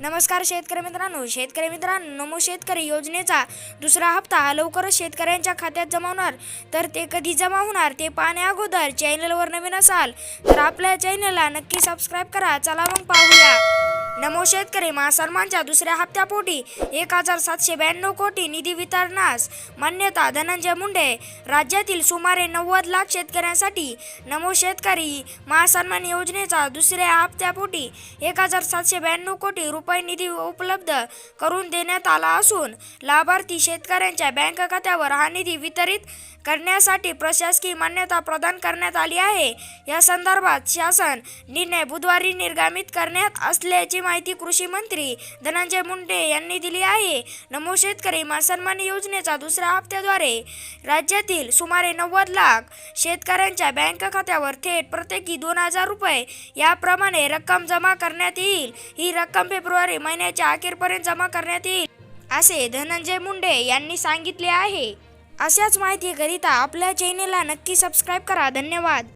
नमस्कार शेतकरी मित्रांनो. शेतकरी मित्रांनो नमो शेतकरी योजनेचा दुसरा हप्ता लवकरच शेतकऱ्यांच्या खात्यात जमा होणार. तर ते कधी जमा होणार ते पाहण्या अगोदर चॅनलवर नवीन असाल तर आपल्या चॅनलला नक्की सबस्क्राईब करा. चला मग पाहूया. नमो शेतकरी महासन्मानच्या दुसऱ्या हप्त्यापोटी एक हजार सातशे ब्याण्णव कोटी निधी वितरणास मान्यता धनंजय मुंडे. राज्यातील सुमारे नव्वद लाख शेतकऱ्यांसाठी नमो शेतकरी महासन्मान योजनेचा दुसऱ्या हप्त्यापोटी एक हजार सातशे ब्याण्णव कोटी रुपये निधी उपलब्ध करून देण्यात आला असून लाभार्थी शेतकऱ्यांच्या बँक खात्यावर हा निधी वितरित करण्यासाठी प्रशासकीय मान्यता प्रदान करण्यात आली आहे. या संदर्भात शासन निर्णय बुधवारी निर्गमित करण्यात असल्याची माहिती कृषी मंत्री धनंजय मुंडे यांनी दिली आहे. नमो शेतकरी सन्मान योजनेचा दुसऱ्या हप्त्याद्वारे राज्यातील सुमारे नव्वद लाख शेतकऱ्यांच्या बँक खात्यावर थेट प्रत्येकी दोन हजार रुपये याप्रमाणे रक्कम जमा करण्यात येईल. ही रक्कम फेब्रुवारी महिन्याच्या अखेरपर्यंत जमा करण्यात येईल असे धनंजय मुंडे यांनी सांगितले आहे. अशाच माहितीकरिता आपल्या चॅनेलला नक्की सबस्क्राईब करा. धन्यवाद.